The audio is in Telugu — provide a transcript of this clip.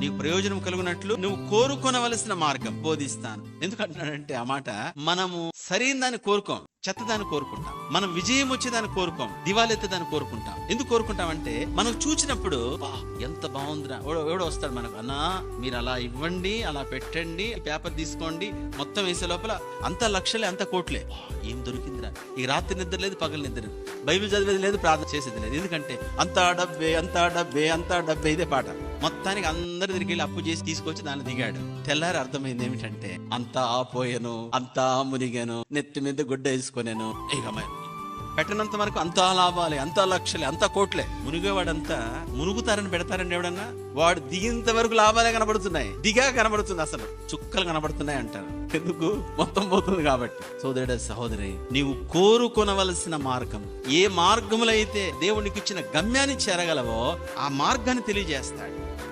నీకు ప్రయోజనం కలుగునట్లు నువ్వు కోరుకొనవలసిన మార్గం బోధిస్తాను. ఎందుకంటున్నాడంటే ఆ మాట మనము సరైన దాన్ని కోరుకోం చెత్త దాన్ని కోరుకుంటాం. మనం విజయం వచ్చేదాన్ని కోరుకోం దివాలెత్తే దాన్ని కోరుకుంటాం. ఎందుకు కోరుకుంటామంటే మనం చూచినప్పుడు ఎంత బాగుందిరా. ఎవడో వస్తాడు మనకు అన్నా మీరు అలా ఇవ్వండి అలా పెట్టండి పేపర్ తీసుకోండి మొత్తం వేసే లోపల అంత లక్షలే అంత కోట్లే. ఏం దొరికిందిరా? ఈ రాత్రి నిద్ర లేదు పగలు నిద్ర బైబిల్ చదివేది లేదు ప్రార్థన చేసేది లేదు. ఎందుకంటే అంతా డబ్బే అంతా డబ్బే అంతా డబ్బే ఇదే పాట. మొత్తానికి అందరి దగ్గరికి వెళ్ళి అప్పు చేసి తీసుకొచ్చి దాన్ని దిగాడు. తెల్లారి అర్థమైంది ఏమిటంటే అంతా పోయాను అంతా మునిగాను నెత్తి మీద గుడ్డ వేసుకునేను. ఇక పెట్టినంత వరకు అంతా లాభాలే అంతా లక్షలే అంతా కోట్లే. మునిగేవాడంతా మునుగుతారని పెడతారండి ఎవడన్నా? వాడు దిగినంత వరకు లాభాలే కనబడుతున్నాయి. దిగా కనబడుతుంది అసలు. చుక్కలు కనబడుతున్నాయి అంటారు. ఎందుకు మొత్తం పోతుంది కాబట్టి. సోదరుడ సహోదరి. నీవు కోరుకొనవలసిన మార్గం ఏ మార్గములైతే దేవునికి ఇచ్చిన గమ్యాన్ని చేరగలవో ఆ మార్గాన్ని తెలియజేస్తాడు.